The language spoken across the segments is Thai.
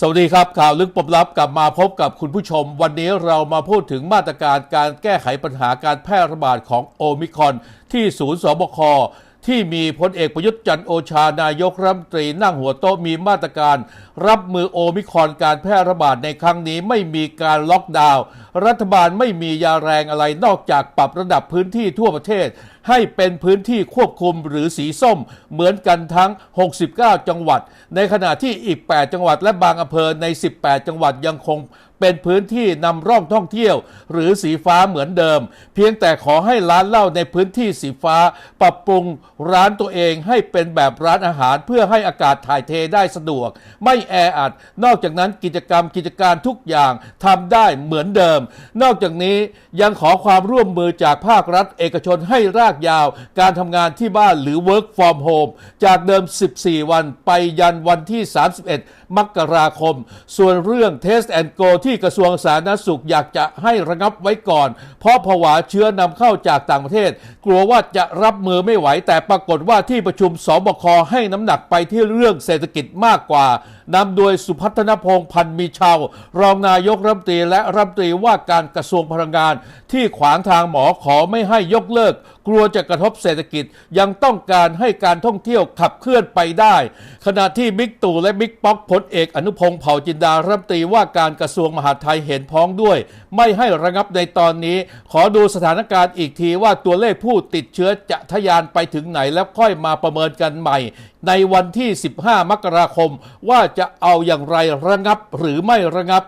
สวัสดีครับข่าวลึกปมลับกลับมาพบกับคุณผู้ชม วันนี้เรามาพูดถึงมาตรการการแก้ไขปัญหาการแพร่ระบาดของโอมิคอนที่ศูนย์สบคที่มีพลเอกประยุทธ์จันโอชานายกรัฐมนตรีนั่งหัวโต๊ะมีมาตรการ รับมือโอมิคอนการแพร่ระบาดในครั้งนี้ไม่มีการล็อกดาวน์รัฐบาลไม่มียาแรงอะไรนอกจากปรับระดับพื้นที่ทั่วประเทศ ให้เป็นพื้นที่ควบคุมหรือสีส้มเหมือนกันทั้ง 69 จังหวัด ในขณะที่อีก 8 จังหวัดและบางอำเภอใน 18 จังหวัดยังคง เป็นพื้นที่นำร่องท่องเที่ยว หรือสีฟ้าเหมือนเดิม เพียงแต่ขอให้ร้านเหล้าในพื้นที่สีฟ้า ปรับปรุงร้านตัวเองให้เป็นแบบร้านอาหารเพื่อให้อากาศถ่ายเทได้สะดวก ไม่แออัด นอกจากนั้นกิจกรรมกิจการทุกอย่างทำได้เหมือนเดิม นอกจากนี้ยังขอความร่วมมือจากภาครัฐ เอกชนให้รากยาว การทำงานที่บ้านหรือ work from home จากเดิม 14 วันไปยันวันที่ 31 มกราคม ส่วนเรื่อง Test and Go ที่กระทรวงสาธารณสุขอยากจะให้ระงับไว้ก่อน เพราะผวาเชื้อนำเข้าจากต่างประเทศ กลัวว่าจะรับมือไม่ไหว แต่ปรากฏว่าที่ประชุมสบคให้น้ำหนักไปที่เรื่องเศรษฐกิจมากกว่า นำโดยสุพัฒนพงษ์พันธ์มีชาว รองนายกรัฐมนตรีและรัฐมนตรีว่าการกระทรวงพลังงาน ที่ขวางทางหมอขอไม่ให้ยกเลิก กลัวจะกระทบเศรษฐกิจยังต้องการให้การท่องเที่ยวขับเคลื่อนไปได้ ขณะที่บิ๊กตู่และบิ๊กป๊อกพลเอกอนุพงศ์เผ่าจินดารัฐมนตรีว่าการกระทรวงมหาดไทยเห็นพ้องด้วย ไม่ให้ระงับในตอนนี้ ขอดูสถานการณ์อีกทีว่าตัวเลขผู้ติดเชื้อจะทะยานไปถึงไหนแล้วค่อยมาประเมินกันใหม่ ในวันที่ 15 มกราคมว่าจะเอาอย่างไรระงับหรือไม่ระงับ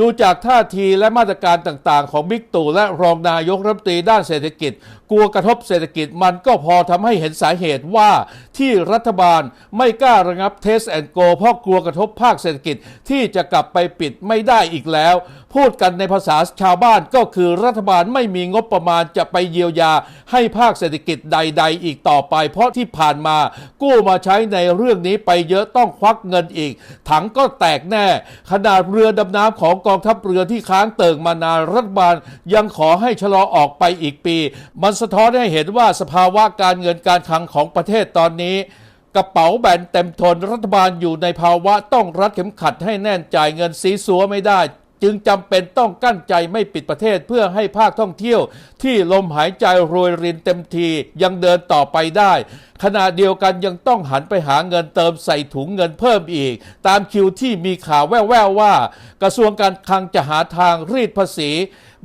ดูจากท่าทีและมาตรการต่างๆ ของบิ๊กตู่และรองนายกรัฐมนตรีด้านเศรษฐกิจ กลัวกระทบเศรษฐกิจมันก็พอทำให้เห็นสาเหตุว่าที่รัฐบาลไม่กล้าระงับเทสแอนโกเพราะกลัวกระทบภาคเศรษฐกิจที่จะกลับไปปิดไม่ได้อีกแล้ว พูดกันในภาษาชาวบ้านก็คือรัฐบาลไม่มีงบประมาณจะไปเยียวยา ให้ภาคเศรษฐกิจใด ๆ อีกต่อไป เพราะที่ผ่านมากู้มาใช้ในเรื่องนี้ไปเยอะต้องควักเงินอีก ถังก็แตกแน่ ขนาดเรือดำน้ำของกองทัพเรือที่ค้างเติ่งมานานรัฐบาล ยังขอให้ชะลอออกไปอีกปี มันสะท้อนให้เห็นว่าสภาวะการเงินการคลังของประเทศตอนนี้กระเป๋าแบนเต็มทนรัฐบาลอยู่ในภาวะต้องรัดเข็มขัดให้แน่นจ่ายเงินซีซัวไม่ได้ จึงจำเป็นต้องกั้นใจไม่ปิดประเทศเพื่อให้ภาคท่องเที่ยว ที่ลมหายใจโรยรินเต็มทียังเดินต่อไปได้ ขณะเดียวกันยังต้องหันไปหาเงินเติมใส่ถุงเงินเพิ่มอีก ตามคิวที่มีข่าวแว่วๆว่า กระทรวงการคลังจะหาทางรีดภาษี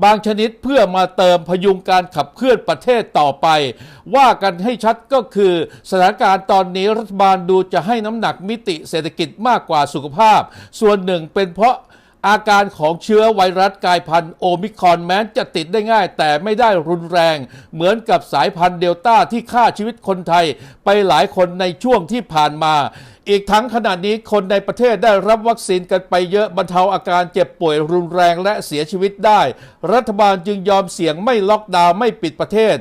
บางชนิดเพื่อมาเติมพยุงการขับเคลื่อนประเทศต่อไป ว่ากันให้ชัดก็คือสถานการณ์ตอนนี้รัฐบาลดูจะให้น้ำหนักมิติเศรษฐกิจมากกว่าสุขภาพ ส่วนหนึ่งเป็นเพราะ อาการของเชื้อไวรัสกลายพันธุ์โอมิครอนแม้จะติดได้ง่าย แต่ไม่ได้รุนแรง เหมือนกับสายพันธุ์เดลต้าที่ฆ่าชีวิตคนไทย ไปหลายคนในช่วงที่ผ่านมา อีกทั้งขณะนี้คนในประเทศได้รับวัคซีนกันไปเยอะบรรเทาอาการเจ็บป่วยรุนแรงและเสียชีวิตได้ รัฐบาลจึงยอมเสี่ยงไม่ล็อกดาวน์ไม่ปิดประเทศ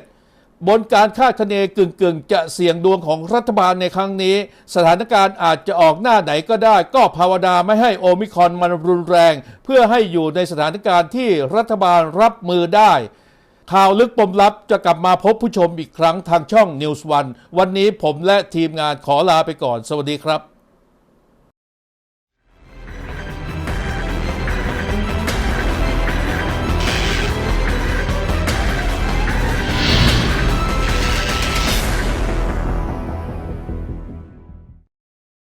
บนการคาดคะเนกึ่งๆจะเสี่ยงดวงของรัฐบาลในครั้งนี้ สถานการณ์อาจจะออกหน้าไหนก็ได้ ก็ภาวนาไม่ให้โอมิคอนมันรุนแรง เพื่อให้อยู่ในสถานการณ์ที่รัฐบาลรับมือได้ ข่าวลึกปมลับจะกลับมาพบผู้ชมอีกครั้งทางช่อง News วันวันนี้ผมและทีมงานขอลาไปก่อน สวัสดีครับ